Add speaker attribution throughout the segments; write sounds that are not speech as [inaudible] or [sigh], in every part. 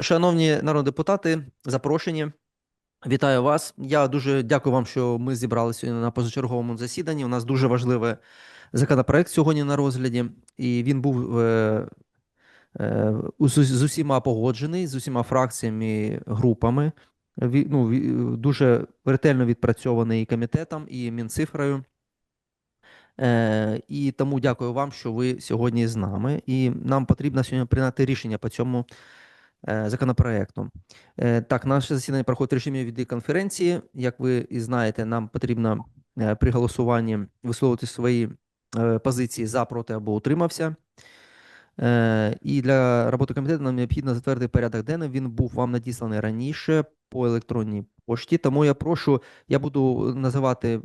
Speaker 1: Шановні народні депутати, запрошені. Вітаю вас. Я дуже дякую вам, що ми зібралися сьогодні на позачерговому засіданні. У нас дуже важливий законопроект сьогодні на розгляді, і він був е, е, з, усіма погоджений, з усіма фракціями, групами. Ві- ну, дуже ретельно відпрацьований і комітетом, і Мінцифрою. Е, і тому дякую вам, що ви сьогодні з нами. І нам потрібно сьогодні прийняти рішення по цьому законопроекту. Е, так, наше засідання проходить в режимі відеоконференції. Як ви і знаєте, нам потрібно е, при голосуванні висловити свої е, позиції за, проти або утримався. Е, І для роботи комітету нам необхідно затвердити порядок денний. Він був вам надісланий раніше по електронній пошті. Тому я прошу, я буду називати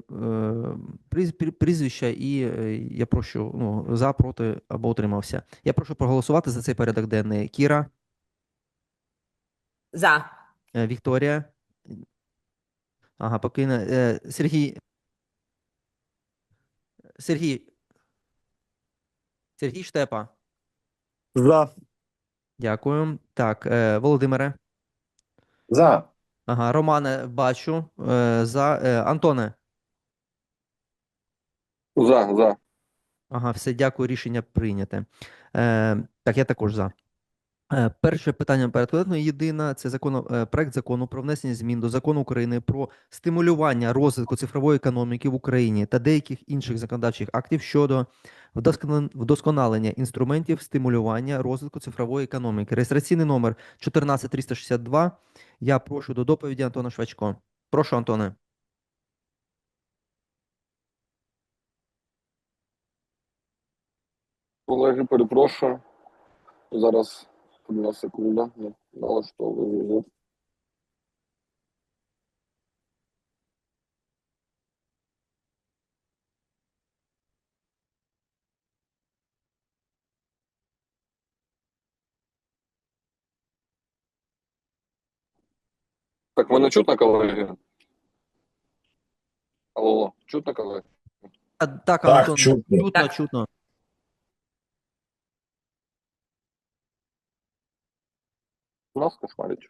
Speaker 1: е, прізвища, і е, я прошу ну, за, проти або утримався. Я прошу проголосувати за цей порядок денний. Кіра,
Speaker 2: За.
Speaker 1: е, Вікторія. Ага, поки не. е, Сергій. Сергій. Сергій Штепа.
Speaker 3: За.
Speaker 1: Дякую. Так, е, Володимире.
Speaker 3: За.
Speaker 1: Ага, Романе, бачу. Е, за е, Антоне.
Speaker 3: За. За.
Speaker 1: Ага, все, дякую, рішення прийняте. Е, так, я також за. Е, перше питання порядку єдина це закон, е, проект закону про внесення змін до закону України про стимулювання розвитку цифрової економіки в Україні та деяких інших законодавчих актів щодо вдосконал- вдосконалення інструментів стимулювання розвитку цифрової економіки. Реєстраційний номер 14362. Я прошу до доповіді Антона Швачко. Прошу, Антоне.
Speaker 4: Колеги, перепрошую. Зараз одна секунда. Налаштовую зв'язок. Так, мене чутно, колеги? Алло, алло, чутно, колеги?
Speaker 1: А, так,
Speaker 3: Так,
Speaker 1: Антон,
Speaker 3: чутно.
Speaker 1: чутно, чутно.
Speaker 4: Нас кошмарить.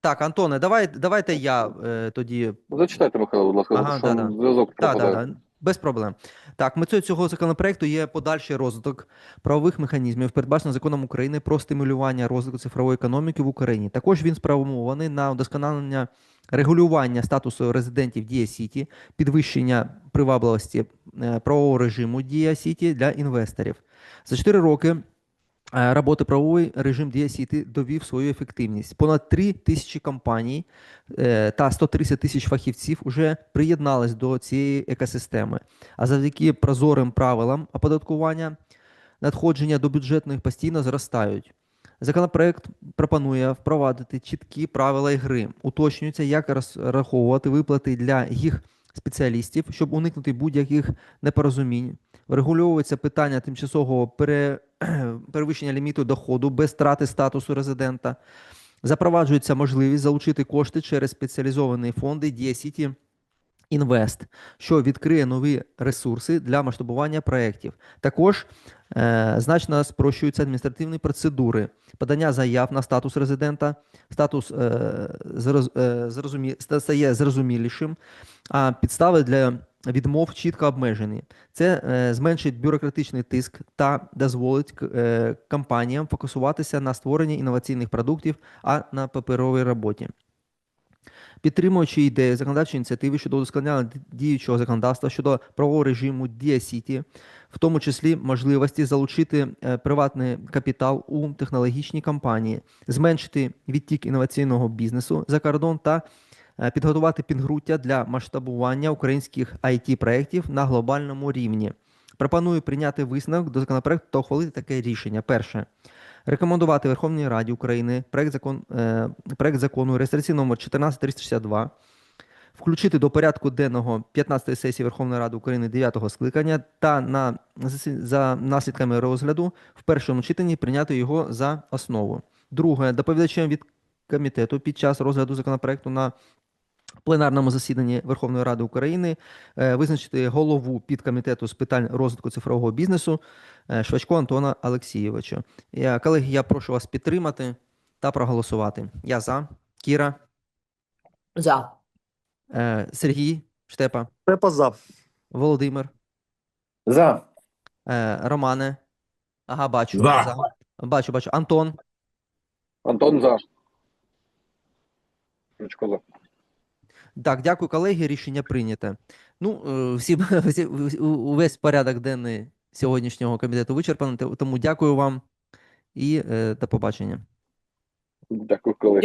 Speaker 1: Так, Антоне, давай, давайте я е, тоді
Speaker 4: Зачитайте, Михайло, будь ласка,
Speaker 1: Ага,
Speaker 4: що
Speaker 1: да-да.
Speaker 4: зв'язок
Speaker 1: Так, так, так, без проблем. Так, метою цього законопроекту є подальший розвиток правових механізмів, передбачених законом України про стимулювання розвитку цифрової економіки в Україні. Також він спрямований на удосконалення регулювання статусу резидентів Дія Сіті, підвищення привабливості е, правового режиму Дія Сіті для інвесторів. За 4 роки роботи правовий режим Дія Сіті довів свою ефективність. Понад 3 тисячі компаній е, та 130 тисяч фахівців вже приєднались до цієї екосистеми. А завдяки прозорим правилам оподаткування надходження до бюджетних постійно зростають. Законопроект пропонує впровадити чіткі правила гри, уточнюється, як розраховувати виплати для їх спеціалістів, щоб уникнути будь-яких непорозумінь. Врегульовується питання тимчасового пере... [clears throat] перевищення ліміту доходу без втрати статусу резидента. Запроваджується можливість залучити кошти через спеціалізовані фонди Дія Сіті Інвест, що відкриє нові ресурси для масштабування проєктів. Також е, значно спрощуються адміністративні процедури, подання заяв на статус резидента, статус е, зроз, е, зрозумі, стає зрозумілішим, а підстави для відмов чітко обмежені. Це е, зменшить бюрократичний тиск та дозволить е, компаніям фокусуватися на створенні інноваційних продуктів, а на паперовій роботі. Підтримуючи ідею законодавчої ініціативи щодо удосконалення діючого законодавства щодо правового режиму Дія Сіті, в тому числі можливості залучити е, приватний капітал у технологічні компанії, зменшити відтік інноваційного бізнесу за кордон та е, підготувати підґрунтя для масштабування українських it проєктів на глобальному рівні. Пропоную прийняти висновок до законопроекту та ухвалити таке рішення. Перше. Рекомендувати Верховній Раді України проект, закон, е, проект закону реєстраційний номер 14362 включити до порядку денного 15-ї сесії Верховної Ради України 9-го скликання та на, за наслідками розгляду в першому читанні прийняти його за основу. Друге, доповідачем від комітету під час розгляду законопроекту на пленарному засіданні Верховної Ради України е, визначити голову підкомітету з питань розвитку цифрового бізнесу е, Швачко Антона Олексійовича. Я, колеги, я прошу вас підтримати та проголосувати. Я за. Кіра,
Speaker 2: За.
Speaker 1: е, Сергій, Штепа,
Speaker 3: Штепа за.
Speaker 1: Володимир,
Speaker 3: За.
Speaker 1: е, Романе. Ага, бачу.
Speaker 3: За.
Speaker 1: Бачу, бачу. Антон,
Speaker 4: Антон за. Ручко за.
Speaker 1: Так, дякую, колеги. Рішення прийняте. Ну, е, [laughs] всі, всі, увесь порядок денний сьогоднішнього комітету вичерпаний, тому дякую вам і е, до побачення.
Speaker 4: Дякую, колеги.